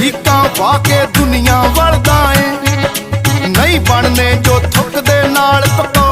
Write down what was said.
Rica ਪਾ ਕੇ ਦੁਨੀਆ ਵਲਦਾ ਏ। ਨਹੀਂ ਬਣਨੇ ਜੋ ਥੁੱਕ ਦੇ ਨਾਲ ਪਕਾ